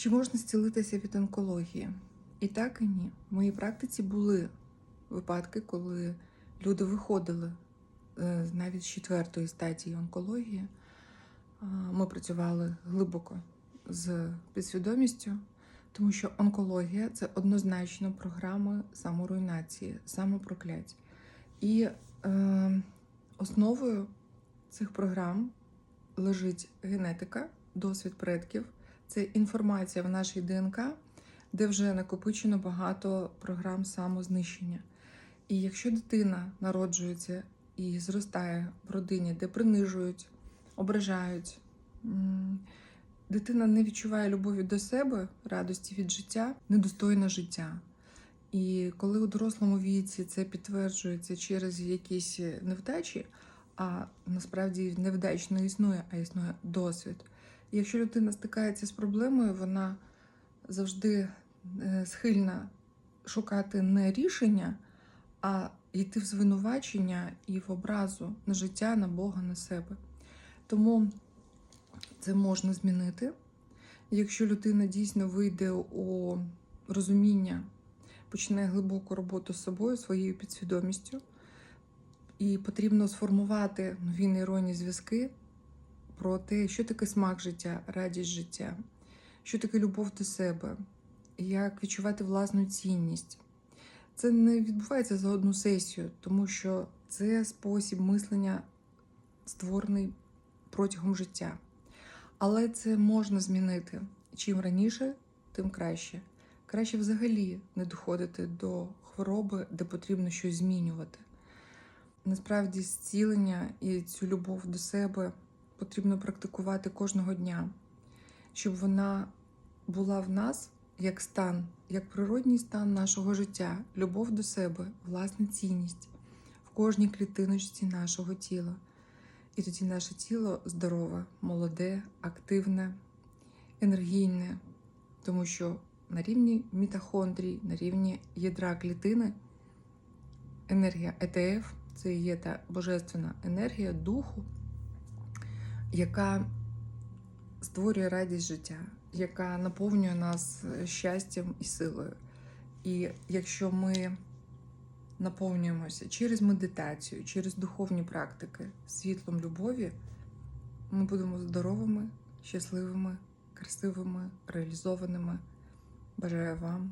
Чи можна зцілитися від онкології? І так і ні. В моїй практиці були випадки, коли люди виходили е, навіть з четвертої стадії онкології. Ми працювали глибоко з підсвідомістю, тому що онкологія це однозначно програми саморуйнації, самопроклять. І е, основою цих програм лежить генетика, досвід предків, це інформація в нашій ДНК, де вже накопичено багато програм самознищення. І якщо дитина народжується і зростає в родині, де принижують, ображають, дитина не відчуває любові до себе, радості від життя, недостойна життя. І коли у дорослому віці це підтверджується через якісь невдачі, а насправді невдач не існує, а існує досвід. Якщо людина стикається з проблемою, вона завжди е, схильна шукати не рішення, а йти в звинувачення і в образу на життя, на Бога, на себе. Тому це можна змінити. Якщо людина дійсно вийде у розуміння, почне глибоку роботу з собою, своєю підсвідомістю, і потрібно сформувати нові нейронні зв'язки про те, що таке смак життя, радість життя, що таке любов до себе, як відчувати власну цінність. Це не відбувається за одну сесію, тому що це спосіб мислення, створений протягом життя. Але це можна змінити. Чим раніше, тим краще. Краще взагалі не доходити до хвороби, де потрібно щось змінювати. Насправді, зцілення і цю любов до себе потрібно практикувати кожного дня, щоб вона була в нас як стан, як природній стан нашого життя, любов до себе, власна цінність в кожній клітиночці нашого тіла. І тоді наше тіло здорове, молоде, активне, енергійне, тому що на рівні мітохондрій, на рівні ядра клітини енергія ЕТФ це є та божественна енергія духу, яка створює радість життя, яка наповнює нас щастям і силою. І якщо ми наповнюємося через медитацію, через духовні практики світлом любові, ми будемо здоровими, щасливими, красивими, реалізованими. Бажаю вам